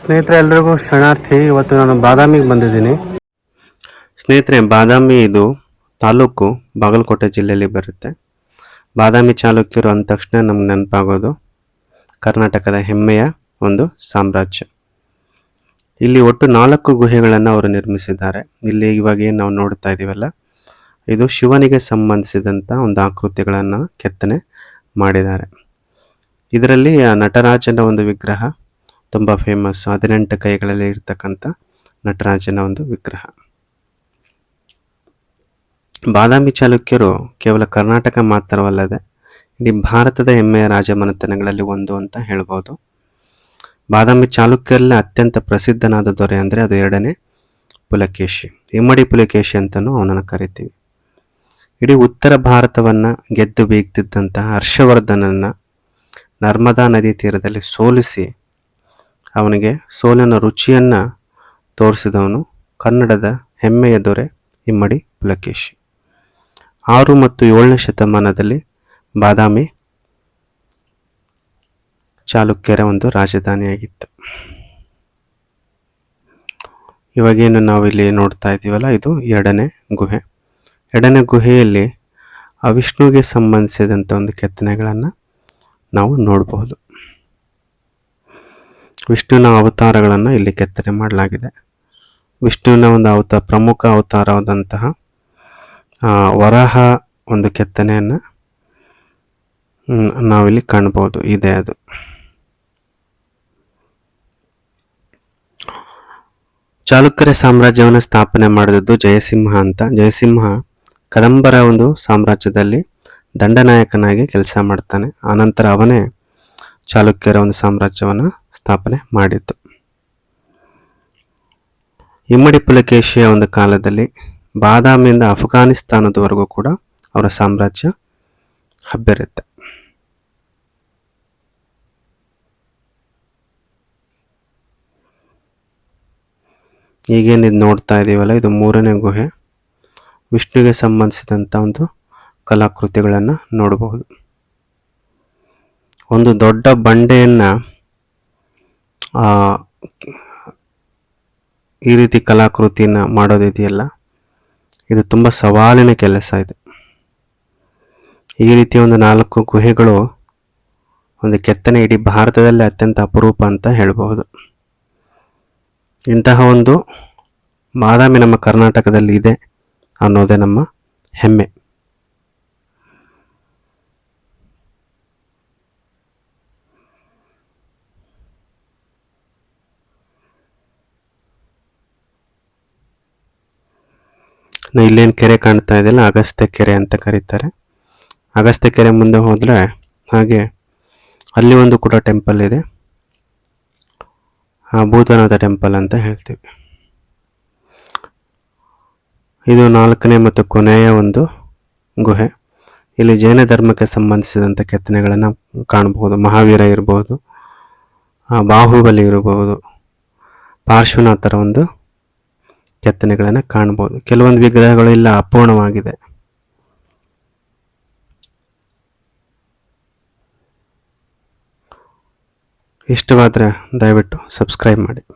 ಸ್ನೇಹಿತರೆ, ಎಲ್ರಿಗೂ ಶರಣಾರ್ಥಿ. ಇವತ್ತು ನಾನು ಬಾದಾಮಿಗೆ ಬಂದಿದ್ದೀನಿ. ಸ್ನೇಹಿತರೆ, ಬಾದಾಮಿ ಇದು ತಾಲೂಕು ಬಾಗಲಕೋಟೆ ಜಿಲ್ಲೆಯಲ್ಲಿ ಬರುತ್ತೆ. ಬಾದಾಮಿ ಚಾಲುಕ್ಯರು ಅಂದ ತಕ್ಷಣ ನಮ್ಗೆ ನೆನಪಾಗೋದು ಕರ್ನಾಟಕದ ಹೆಮ್ಮೆಯ ಒಂದು ಸಾಮ್ರಾಜ್ಯ. ಇಲ್ಲಿ ಒಟ್ಟು ನಾಲ್ಕು ಗುಹೆಗಳನ್ನು ಅವರು ನಿರ್ಮಿಸಿದ್ದಾರೆ. ಇಲ್ಲಿ ಇವಾಗ ಏನು ನಾವು ನೋಡ್ತಾ ಇದ್ದೀವಲ್ಲ ಇದು ಶಿವನಿಗೆ ಸಂಬಂಧಿಸಿದಂಥ ಒಂದು ಆಕೃತಿಗಳನ್ನು ಕೆತ್ತನೆ ಮಾಡಿದ್ದಾರೆ. ಇದರಲ್ಲಿ ನಟರಾಜನ ಒಂದು ವಿಗ್ರಹ ತುಂಬ ಫೇಮಸ್ ಹದಿನೆಂಟು ಕೈಗಳಲ್ಲಿ ಇರ್ತಕ್ಕಂಥ ನಟರಾಜನ ಒಂದು ವಿಗ್ರಹ. ಬಾದಾಮಿ ಚಾಲುಕ್ಯರು ಕೇವಲ ಕರ್ನಾಟಕ ಮಾತ್ರವಲ್ಲದೆ ಇಡೀ ಭಾರತದ ಹೆಮ್ಮೆಯ ರಾಜಮನೆತನಗಳಲ್ಲಿ ಒಂದು ಅಂತ ಹೇಳ್ಬೋದು. ಬಾದಾಮಿ ಚಾಲುಕ್ಯರಲ್ಲಿ ಅತ್ಯಂತ ಪ್ರಸಿದ್ಧನಾದ ದೊರೆ ಅಂದರೆ ಅದು ಎರಡನೇ ಪುಲಕೇಶಿ. ಇಮ್ಮಡಿ ಪುಲಕೇಶಿ ಅಂತಲೂ ಅವನನ್ನು ಕರಿತೀವಿ. ಇಡೀ ಉತ್ತರ ಭಾರತವನ್ನು ಗೆದ್ದು ಬೀಗ್ತಿದ್ದಂತಹ ಹರ್ಷವರ್ಧನನ್ನು ನರ್ಮದಾ ನದಿ ತೀರದಲ್ಲಿ ಸೋಲಿಸಿ ಅವನಿಗೆ ಸೋಲಿನ ರುಚಿಯನ್ನು ತೋರಿಸಿದವನು ಕನ್ನಡದ ಹೆಮ್ಮೆಯ ದೊರೆ ಇಮ್ಮಡಿ ಪುಲಕೇಶಿ ಆರು ಮತ್ತು ಏಳನೇ ಶತಮಾನದಲ್ಲಿ ಬಾದಾಮಿ ಚಾಲುಕ್ಯರ ಒಂದು ರಾಜಧಾನಿಯಾಗಿತ್ತು. ಇವಾಗೇನು ನಾವು ಇಲ್ಲಿ ನೋಡ್ತಾ ಇದ್ದೀವಲ್ಲ, ಇದು ಎರಡನೇ ಗುಹೆ. ಎರಡನೇ ಗುಹೆಯಲ್ಲಿ ಆ ವಿಷ್ಣುವಿಗೆ ಸಂಬಂಧಿಸಿದಂಥ ಒಂದು ಕೆತ್ತನೆಗಳನ್ನು ನಾವು ನೋಡಬಹುದು. ವಿಷ್ಣುವಿನ ಅವತಾರಗಳನ್ನು ಇಲ್ಲಿ ಕೆತ್ತನೆ ಮಾಡಲಾಗಿದೆ. ವಿಷ್ಣುವಿನ ಒಂದು ಅವತಾರ ಪ್ರಮುಖ ಅವತಾರವಾದಂತಹ ವರಾಹ ಒಂದು ಕೆತ್ತನೆಯನ್ನು ನಾವಿಲ್ಲಿ ಕಾಣ್ಬೋದು. ಇದೆ ಅದು. ಚಾಲುಕ್ಯರ ಸಾಮ್ರಾಜ್ಯವನ್ನು ಸ್ಥಾಪನೆ ಮಾಡಿದದ್ದು ಜಯಸಿಂಹ ಅಂತ. ಜಯಸಿಂಹ ಕದಂಬರ ಒಂದು ಸಾಮ್ರಾಜ್ಯದಲ್ಲಿ ದಂಡನಾಯಕನಾಗಿ ಕೆಲಸ ಮಾಡ್ತಾನೆ. ಆನಂತರ ಅವನೇ ಚಾಲುಕ್ಯರ ಒಂದು ಸಾಮ್ರಾಜ್ಯವನ್ನು ಸ್ಥಾಪನೆ ಮಾಡಿದ್ದು ಇಮ್ಮಡಿ ಪುಲಕೇಶಿಯ ಒಂದು ಕಾಲದಲ್ಲಿ ಬಾದಾಮಿಯಿಂದ ಅಫ್ಘಾನಿಸ್ತಾನದವರೆಗೂ ಕೂಡ ಅವರ ಸಾಮ್ರಾಜ್ಯ ಹಬ್ಬಿರುತ್ತೆ. ಈಗೇನು ಇದು ನೋಡ್ತಾ ಇದ್ದೀವಲ್ಲ ಇದು ಮೂರನೇ ಗುಹೆ. ವಿಷ್ಣುವಿಗೆ ಸಂಬಂಧಿಸಿದಂಥ ಒಂದು ಕಲಾಕೃತಿಗಳನ್ನು ನೋಡಬಹುದು. ಒಂದು ದೊಡ್ಡ ಬಂಡೆಯನ್ನು ಈ ರೀತಿ ಕಲಾಕೃತಿನ ಮಾಡೋದಿದೆಯಲ್ಲ? ಇದು ತುಂಬ ಸವಾಲಿನ ಕೆಲಸ ಇದೆ. ಈ ರೀತಿ ಒಂದು ನಾಲ್ಕು ಗುಹೆಗಳು ಒಂದು ಕೆತ್ತನೆ ಇಡೀ ಭಾರತದಲ್ಲಿ ಅತ್ಯಂತ ಅಪರೂಪ ಅಂತ ಹೇಳಬಹುದು. ಇಂತಹ ಒಂದು ಬಾದಾಮಿ ನಮ್ಮ ಕರ್ನಾಟಕದಲ್ಲಿ ಇದೆ ಅನ್ನೋದೇ ನಮ್ಮ ಹೆಮ್ಮೆ. ಇಲ್ಲೇನು ಕೆರೆ ಕಾಣ್ತಾ ಇದೆಯಲ್ಲ, ಅಗಸ್ತ್ಯ ಕೆರೆ ಅಂತ ಕರೀತಾರೆ. ಅಗಸ್ತ್ಯ ಕೆರೆ ಮುಂದೆ ಹೋದರೆ ಹಾಗೆ ಅಲ್ಲಿ ಒಂದು ಕೂಡ ಟೆಂಪಲ್ ಇದೆ. ಆ ಭೂತನಾಥ ಟೆಂಪಲ್ ಅಂತ ಹೇಳ್ತೀವಿ. ಇದು ನಾಲ್ಕನೇ ಮತ್ತು ಕೊನೆಯ ಒಂದು ಗುಹೆ. ಇಲ್ಲಿ ಜೈನ ಧರ್ಮಕ್ಕೆ ಸಂಬಂಧಿಸಿದಂಥ ಕೆತ್ತನೆಗಳನ್ನು ಕಾಣಬಹುದು ಮಹಾವೀರ ಇರಬಹುದು ಬಾಹುಬಲಿ ಇರಬಹುದು ಪಾರ್ಶ್ವನಾಥರ ಒಂದು ಕೆತ್ತನೆಗಳನ್ನು ಕಾಣ್ಬೋದು. ಕೆಲವೊಂದು ವಿಗ್ರಹಗಳು ಇಲ್ಲ ಅಪೂರ್ಣವಾಗಿದೆ. ಇಷ್ಟವಾದರೆ ದಯವಿಟ್ಟು ಸಬ್ಸ್ಕ್ರೈಬ್ ಮಾಡಿ.